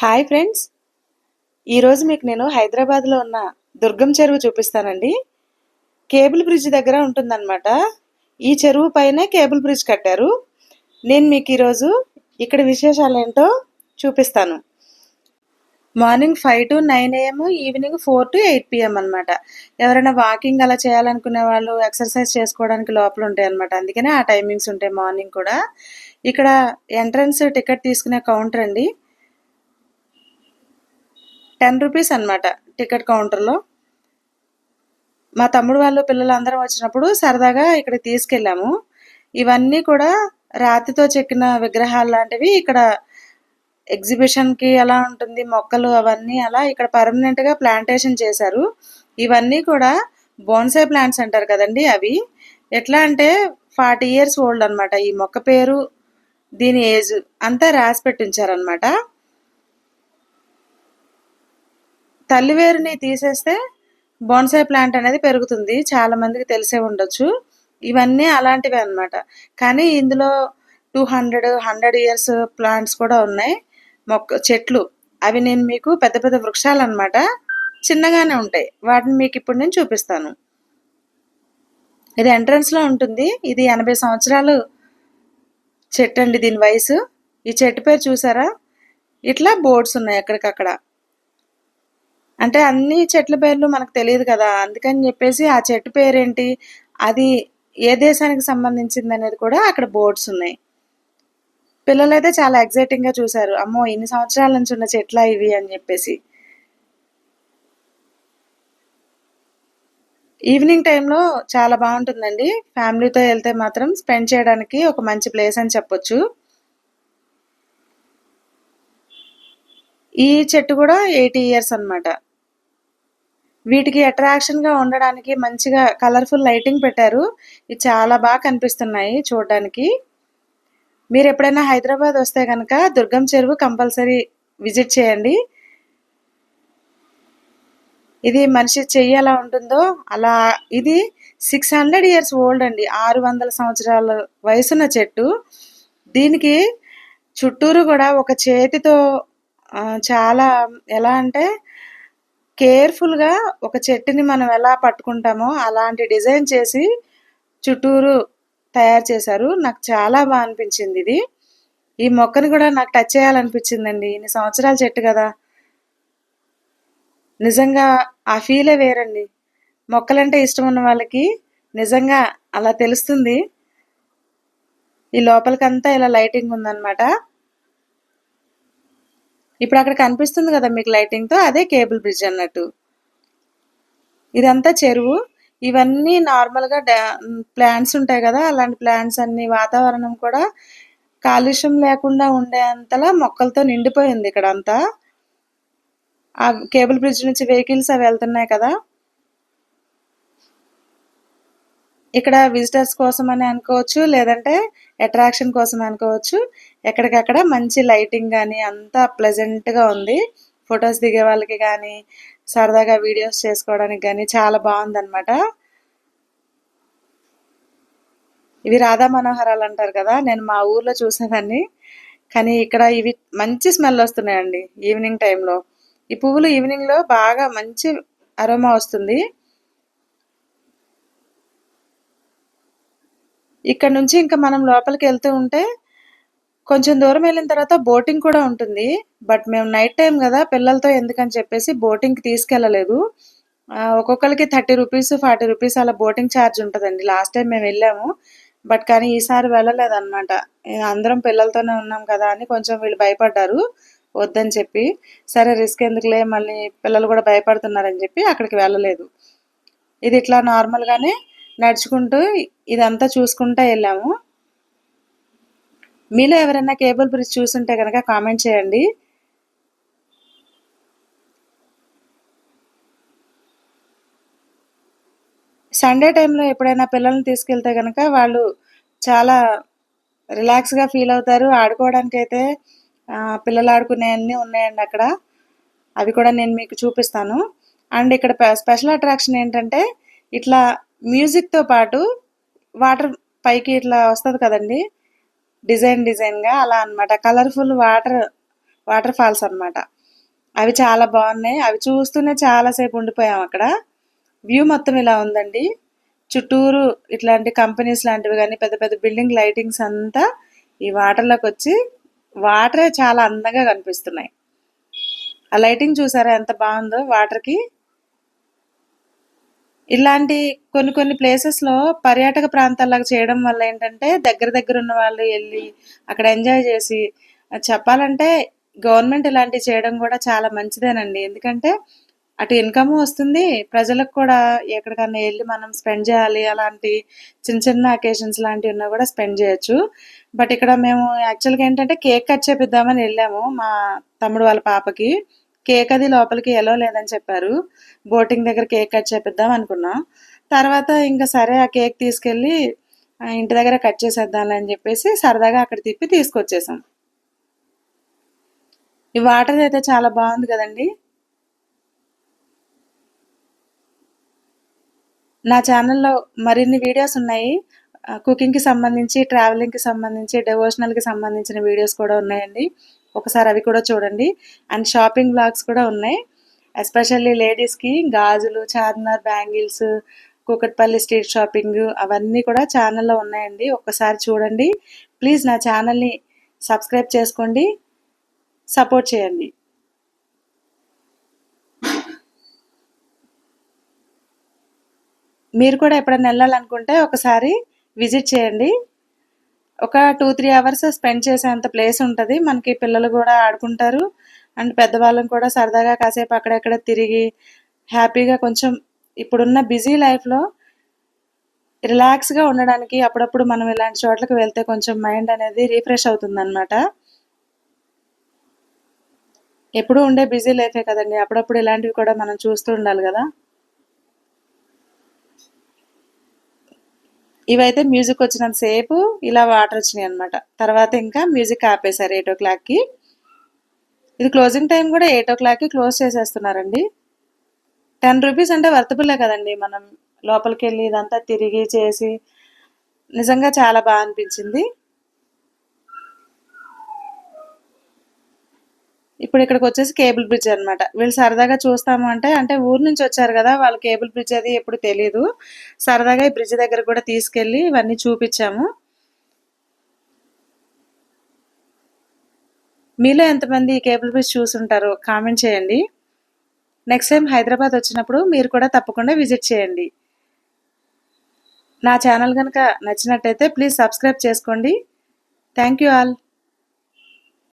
Hi friends. ఈరోజు మీకు నేను హైదరాబాద్లో ఉన్న దుర్గం చెరువు చూపిస్తానండి. కేబుల్ బ్రిడ్జ్ దగ్గర ఉంటుందన్నమాట. ఈ చెరువు పైనే కేబుల్ బ్రిడ్జ్ కట్టారు. నేను మీకు ఈరోజు ఇక్కడ విశేషాలు ఏంటో చూపిస్తాను. Morning five to nine AM evening four to eight PM అనమాట ఎవరైనా వాకింగ్ అలా చేయాలనుకునే వాళ్ళు ఎక్సర్సైజ్ చేసుకోవడానికి లోపల ఉంటాయి అనమాట అందుకనే ఆ టైమింగ్స్ ఉంటాయి మార్నింగ్ కూడా. ఇక్కడ ఎంట్రన్స్ టికెట్ తీసుకునే కౌంటర్ అండి. టెన్ రూపీస్ అనమాట టికెట్ కౌంటర్లో. మా తమ్ముడు వాళ్ళు పిల్లలు అందరం వచ్చినప్పుడు సరదాగా ఇక్కడ తీసుకెళ్ళాము. ఇవన్నీ కూడా రాతితో చెక్కిన విగ్రహాలు లాంటివి ఇక్కడ ఎగ్జిబిషన్కి ఎలా ఉంటుంది మొక్కలు అవన్నీ అలా ఇక్కడ పర్మనెంట్గా ప్లాంటేషన్ చేశారు. ఇవన్నీ కూడా బోన్సై ప్లాంట్స్ అంటారు కదండి అవి. ఎట్లా అంటే ఫార్టీ ఇయర్స్ ఓల్డ్ అనమాట ఈ మొక్క పేరు దీని ఏజ్ అంతా రాసి పెట్టించారనమాట తల్లివేరుని తీసేస్తే బోన్సాయి ప్లాంట్ అనేది పెరుగుతుంది. చాలా మందికి తెలిసే ఉండొచ్చు. ఇవన్నీ అలాంటివే అనమాట కానీ ఇందులో two hundred hundred years plants కూడా ఉన్నాయి. మొక్క చెట్లు. అవి నేను మీకు పెద్ద పెద్ద వృక్షాలు అనమాట చిన్నగానే ఉంటాయి. వాటిని మీకు ఇప్పుడు నేను చూపిస్తాను. ఇది ఎంట్రన్స్లో ఉంటుంది. ఇది ఎనభై సంవత్సరాలు చెట్టు అండి దీని వయసు. ఈ చెట్టు పేరు చూసారా? ఇట్లా బోర్డ్స్ ఉన్నాయి ఎక్కడికక్కడ. అంటే అన్ని చెట్ల పేర్లు మనకు తెలియదు కదా. అందుకని చెప్పేసి ఆ చెట్టు పేరేంటి? అది ఏ దేశానికి సంబంధించింది అనేది కూడా అక్కడ బోర్డ్స్ ఉన్నాయి. పిల్లలైతే చాలా ఎగ్జైటింగ్గా చూశారు. అమ్మో ఇన్ని సంవత్సరాల నుంచి ఉన్న చెట్ల ఇవి అని చెప్పేసి. ఈవినింగ్ టైంలో చాలా బాగుంటుందండి. ఫ్యామిలీతో వెళ్తే మాత్రం స్పెండ్ చేయడానికి ఒక మంచి ప్లేస్ అని చెప్పొచ్చు. ఈ చెట్టు కూడా ఎయిటీ ఇయర్స్ అనమాట వీటికి అట్రాక్షన్గా ఉండడానికి మంచిగా కలర్ఫుల్ లైటింగ్ పెట్టారు. ఇవి చాలా బాగా కనిపిస్తున్నాయి చూడడానికి. మీరు ఎప్పుడైనా హైదరాబాద్ వస్తే కనుక దుర్గం చెరువు కంపల్సరీ విజిట్ చేయండి. ఇది మనిషి చెయ్యి ఎలా ఉంటుందో అలా ఇది సిక్స్ హండ్రెడ్ ఇయర్స్ ఓల్డ్ అండి. ఆరు వందల సంవత్సరాల వయసున్న చెట్టు. దీనికి చుట్టూరు కూడా ఒక చేతితో చాలా ఎలా అంటే కేర్ఫుల్గా ఒక చెట్టుని మనం ఎలా పట్టుకుంటామో అలాంటి డిజైన్ చేసి చుట్టూరు తయారు చేశారు. నాకు చాలా బాగా అనిపించింది ఇది. ఈ మొక్కని కూడా నాకు టచ్ చేయాలనిపించిందండి. ఇన్ని సంవత్సరాల చెట్టు కదా. నిజంగా ఆ ఫీలే వేరండి. మొక్కలంటే ఇష్టం ఉన్న వాళ్ళకి నిజంగా అలా తెలుస్తుంది. ఈ లోపలికంతా ఇలా లైటింగ్ ఉందన్నమాట. ఇప్పుడు అక్కడ కనిపిస్తుంది కదా మీకు లైటింగ్తో అదే కేబుల్ బ్రిడ్జ్ అన్నట్టు. ఇదంతా చెరువు. ఇవన్నీ నార్మల్గా ప్లాంట్స్ ఉంటాయి కదా అలాంటి ప్లాంట్స్ అన్ని వాతావరణం కూడా కాలుష్యం లేకుండా ఉండేంతలా మొక్కలతో నిండిపోయింది ఇక్కడ అంతా ఆ కేబుల్ బ్రిడ్జ్ నుంచి వెహికల్స్ అవి వెళ్తున్నాయి కదా. ఇక్కడ విజిటర్స్ కోసం అని అనుకోవచ్చు లేదంటే అట్రాక్షన్ కోసం అనుకోవచ్చు. ఎక్కడికక్కడ మంచి లైటింగ్ కానీ అంతా ప్లెజెంట్గా ఉంది. ఫొటోస్ దిగే వాళ్ళకి కానీ సరదాగా వీడియోస్ చేసుకోవడానికి కానీ చాలా బాగుందన్నమాట. ఇవి రాధా మనోహరాలు అంటారు కదా నేను మా ఊర్లో చూసేదాన్ని. కానీ ఇక్కడ ఇవి మంచి స్మెల్ వస్తున్నాయండి ఈవినింగ్ టైంలో ఈ పువ్వులు ఈవినింగ్లో బాగా మంచి అరోమా వస్తుంది. ఇక్కడ నుంచి ఇంకా మనం లోపలికి వెళ్తూ ఉంటే కొంచెం దూరం వెళ్ళిన తర్వాత బోటింగ్ కూడా ఉంటుంది. బట్ మేము నైట్ టైం కదా పిల్లలతో ఎందుకని చెప్పేసి బోటింగ్కి తీసుకెళ్ళలేదు. ఒక్కొక్కరికి థర్టీ రూపీస్ ఫార్టీ రూపీస్ అలా బోటింగ్ ఛార్జ్ ఉంటుందండి. లాస్ట్ టైం మేము వెళ్ళాము. బట్ కానీ ఈసారి వెళ్ళలేదన్నమాట. అందరం పిల్లలతోనే ఉన్నాం కదా అని కొంచెం వీళ్ళు భయపడ్డారు. వద్దని చెప్పి సరే రిస్క్ ఎందుకులే మళ్ళీ పిల్లలు కూడా భయపడుతున్నారని చెప్పి అక్కడికి వెళ్ళలేదు. ఇది ఇట్లా నార్మల్గానే నడుచుకుంటూ ఇదంతా చూసుకుంటూ వెళ్ళాము. మీలో ఎవరైనా కేబుల్ బ్రిడ్జ్ చూసుంటే కనుక కామెంట్ చేయండి. సండే టైంలో ఎప్పుడైనా పిల్లల్ని తీసుకెళ్తే కనుక వాళ్ళు చాలా రిలాక్స్గా ఫీల్ అవుతారు. ఆడుకోవడానికి అయితే పిల్లలు ఆడుకునే అన్నీ ఉన్నాయండి అక్కడ. అవి కూడా నేను మీకు చూపిస్తాను. అండ్ ఇక్కడ స్పెషల్ అట్రాక్షన్ ఏంటంటే ఇట్లా మ్యూజిక్తో పాటు వాటర్ పైకి ఇట్లా వస్తుంది కదండి. డిజైన్ డిజైన్గా అలా అనమాట కలర్ఫుల్ వాటర్ వాటర్ ఫాల్స్ అనమాట అవి చాలా బాగున్నాయి. అవి చూస్తూనే చాలాసేపు ఉండిపోయాం అక్కడ. వ్యూ మొత్తం ఇలా ఉందండి. చుట్టూరు ఇట్లాంటి కంపెనీస్ లాంటివి కానీ పెద్ద పెద్ద బిల్డింగ్ లైటింగ్స్ అంతా ఈ వాటర్లోకి వచ్చి వాటరే చాలా అందంగా కనిపిస్తున్నాయి. ఆ లైటింగ్ చూసారా ఎంత బాగుందో వాటర్కి. ఇలాంటి కొన్ని కొన్ని ప్లేసెస్లో పర్యాటక ప్రాంతాలకు చేయడం వల్ల ఏంటంటే దగ్గర దగ్గర ఉన్న వాళ్ళు వెళ్ళి అక్కడ ఎంజాయ్ చేసి చెప్పాలంటే గవర్నమెంట్ ఇలాంటివి చేయడం కూడా చాలా మంచిదేనండి. ఎందుకంటే అటు ఇన్కమ్ వస్తుంది ప్రజలకు కూడా ఎక్కడికన్నా వెళ్ళి మనం స్పెండ్ చేయాలి అలాంటి చిన్న చిన్న అకేషన్స్ లాంటివి ఉన్నా కూడా స్పెండ్ చేయొచ్చు. బట్ ఇక్కడ మేము యాక్చువల్గా ఏంటంటే కేక్ కట్ చేపిద్దామని వెళ్ళాము మా తమ్ముడు వాళ్ళ పాపకి. కేక్ అది లోపలికి ఎలో లేదని చెప్పారు. బోటింగ్ దగ్గర కేక్ కట్ చేపిద్దాం అనుకున్నాం. తర్వాత ఇంకా సరే ఆ కేక్ తీసుకెళ్ళి ఇంటి దగ్గర కట్ చేసేద్దాం అని చెప్పేసి సరదాగా అక్కడ తిప్పి తీసుకొచ్చేసాం. ఈ వాటర్ అయితే చాలా బాగుంది కదండి. నా ఛానల్లో మరిన్ని వీడియోస్ ఉన్నాయి. కుకింగ్కి సంబంధించి ట్రావెలింగ్కి సంబంధించి డివోషనల్కి సంబంధించిన వీడియోస్ కూడా ఉన్నాయండి. ఒకసారి అవి కూడా చూడండి. అండ్ షాపింగ్ బ్లాగ్స్ కూడా ఉన్నాయి. ఎస్పెషల్లీ లేడీస్కి గాజులు Charminar bangles Kukatpally street shopping అవన్నీ కూడా ఛానల్లో ఉన్నాయండి. ఒక్కసారి చూడండి. ప్లీజ్ నా ఛానల్ని సబ్స్క్రైబ్ చేసుకోండి. సపోర్ట్ చేయండి. మీరు కూడా ఎప్పుడైనా వెళ్ళాలనుకుంటే ఒకసారి విజిట్ చేయండి. ఒక టూ త్రీ అవర్స్ స్పెండ్ చేసేంత ప్లేస్ ఉంటుంది. మనకి పిల్లలు కూడా ఆడుకుంటారు. అండ్ పెద్దవాళ్ళం కూడా సరదాగా కాసేపు అక్కడెక్కడ తిరిగి హ్యాపీగా కొంచెం ఇప్పుడున్న బిజీ లైఫ్లో రిలాక్స్గా ఉండడానికి అప్పుడప్పుడు మనం ఇలాంటి చోట్లకి వెళ్తే కొంచెం మైండ్ అనేది రీఫ్రెష్ అవుతుంది అనమాట ఎప్పుడు ఉండే బిజీ లైఫే కదండి. అప్పుడప్పుడు ఇలాంటివి కూడా మనం చూస్తూ ఉండాలి కదా. ఇవైతే మ్యూజిక్ వచ్చినంత సేపు ఇలా వాటర్ వచ్చినాయి అనమాట తర్వాత ఇంకా మ్యూజిక్ ఆపేశారు ఎయిట్ ఓ క్లాక్కి. ఇది క్లోజింగ్ టైం కూడా ఎయిట్ ఓ క్లాక్కి క్లోజ్ చేసేస్తున్నారండి. టెన్ రూపీస్ అంటే వర్తబుల్లే కదండి మనం లోపలికి వెళ్ళి ఇదంతా తిరిగి చేసి నిజంగా చాలా బాగా అనిపించింది. ఇప్పుడు ఇక్కడికి వచ్చేసి కేబుల్ బ్రిడ్జ్ అనమాట వీళ్ళు సరదాగా చూస్తాము అంటే అంటే ఊరు నుంచి వచ్చారు కదా వాళ్ళ కేబుల్ బ్రిడ్జ్ అది ఎప్పుడు తెలియదు సరదాగా ఈ బ్రిడ్జ్ దగ్గర కూడా తీసుకెళ్ళి ఇవన్నీ చూపించాము. మీలో ఎంతమంది ఈ కేబుల్ బ్రిడ్జ్ చూసుంటారో కామెంట్ చేయండి. నెక్స్ట్ టైం హైదరాబాద్ వచ్చినప్పుడు మీరు కూడా తప్పకుండా విజిట్ చేయండి. నా ఛానల్ కనుక నచ్చినట్టయితే ప్లీజ్ సబ్స్క్రైబ్ చేసుకోండి. Thank you all.